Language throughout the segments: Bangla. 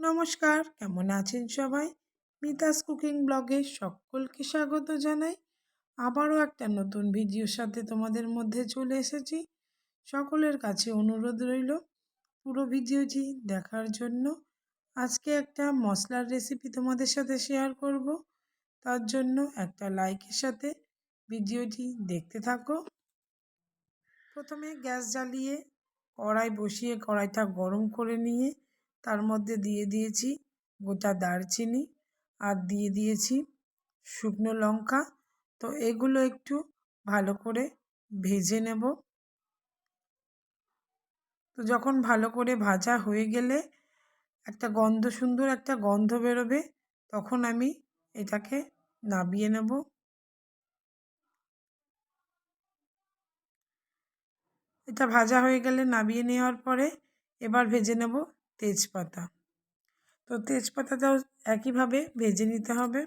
নমস্কার, কেমন আছেন সবাই? মিতাস কুকিং ব্লগে সকলকে স্বাগত জানাই। আবারও একটা নতুন ভিডিওর সাথে তোমাদের মধ্যে চলে এসেছি। সকলের কাছে অনুরোধ রইল পুরো ভিডিওটি দেখার জন্য। আজকে একটা মশলার রেসিপি তোমাদের সাথে শেয়ার করব। তার জন্য একটা লাইকের সাথে ভিডিওটি দেখতে থাকো। প্রথমে গ্যাস জ্বালিয়ে কড়াই বসিয়ে কড়াইটা গরম করে নিয়ে তার মধ্যে দিয়ে দিয়েছি গোটা দারচিনি আর দিয়ে দিয়েছি শুকনো লঙ্কা। তো এগুলো একটু ভালো করে ভেজে নেব। তো যখন ভালো করে ভাজা হয়ে গেলে একটা গন্ধ, সুন্দর একটা গন্ধ বেরোবে, তখন আমি এটাকে নাবিয়ে নেব। এটা ভাজা হয়ে গেলে নাবিয়ে নেওয়ার পরে এবার ভেজে নেব তেজপাতা। তো তেজপাতাটাও একইভাবে ভেজে নিতে হবে।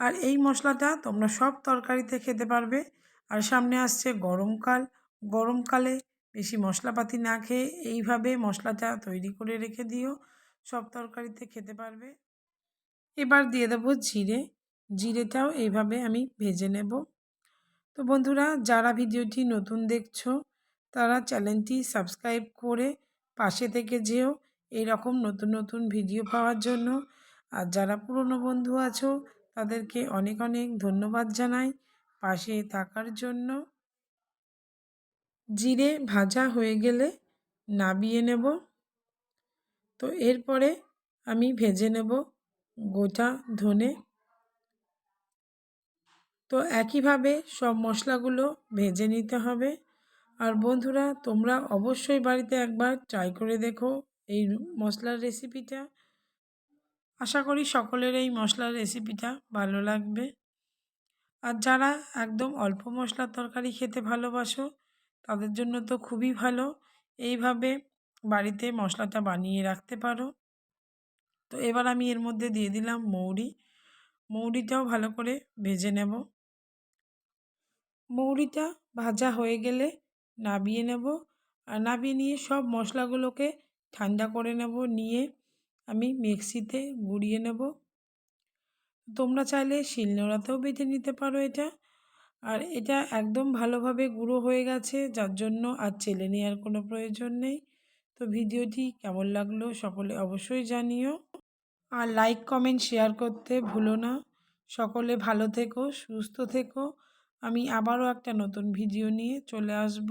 আর এই মশলাটা তোমরা সব তরকারিতে খেতে পারবে। আর সামনে আসছে গরমকাল গরমকালে বেশি মশলাপাতি না খেয়ে এইভাবে মশলাটা তৈরি করে রেখে দিও। সব তরকারিতে খেতে পারবে। এবার দিয়ে দেবো জিরে। জিরেটাও এইভাবে আমি ভেজে নেব। তো বন্ধুরা, যারা ভিডিওটি নতুন দেখছ তারা চ্যানেলটি সাবস্ক্রাইব করে পাশে থেকে যেও এইরকম নতুন নতুন ভিডিও পাওয়ার জন্য। আর যারা পুরনো বন্ধু আছো, তাদেরকে অনেক অনেক ধন্যবাদ জানাই। পাশে থাকার জন্য জিরে ভাজা হয়ে গেলে নাবিয়ে নেব। তো এরপরে আমি ভেজে নেব গোটা ধনে। তো একইভাবে সব মশলাগুলো ভেজে নিতে হবে। আর বন্ধুরা, তোমরা অবশ্যই বাড়িতে একবার ট্রাই করে দেখো এই মশলার রেসিপিটা আশা করি সকলের এই মশলার রেসিপিটা ভালো লাগবে। আর যারা একদম অল্প মশলার তরকারি খেতে ভালোবাসো, তাদের জন্য তো খুবই ভালো। এইভাবে বাড়িতে মশলাটা বানিয়ে রাখতে পারো। তো এবার আমি এর মধ্যে দিয়ে দিলাম মৌরি। মৌরিটাও ভালো করে ভেজে নেব। মৌরিটা ভাজা হয়ে গেলে নাবিয়ে নেব। আর নাবিয়ে নিয়ে সব মশলাগুলোকে ঠান্ডা করে নেব, নিয়ে আমি মিক্সিতে গুঁড়িয়ে নেব। তোমরা চাইলে শিলনোড়াতেও বেটে নিতে পারো এটা। আর এটা একদম ভালোভাবে গুঁড়ো হয়ে গেছে, যার জন্য আর চেলে নেওয়ার কোনো প্রয়োজন নেই। তো ভিডিওটি কেমন লাগল সকলে অবশ্যই জানিও। আর লাইক, কমেন্ট, শেয়ার করতে ভুলো না। সকলে ভালো থেকো, সুস্থ থেকো। আমি আবারও একটা নতুন ভিডিও নিয়ে চলে আসব।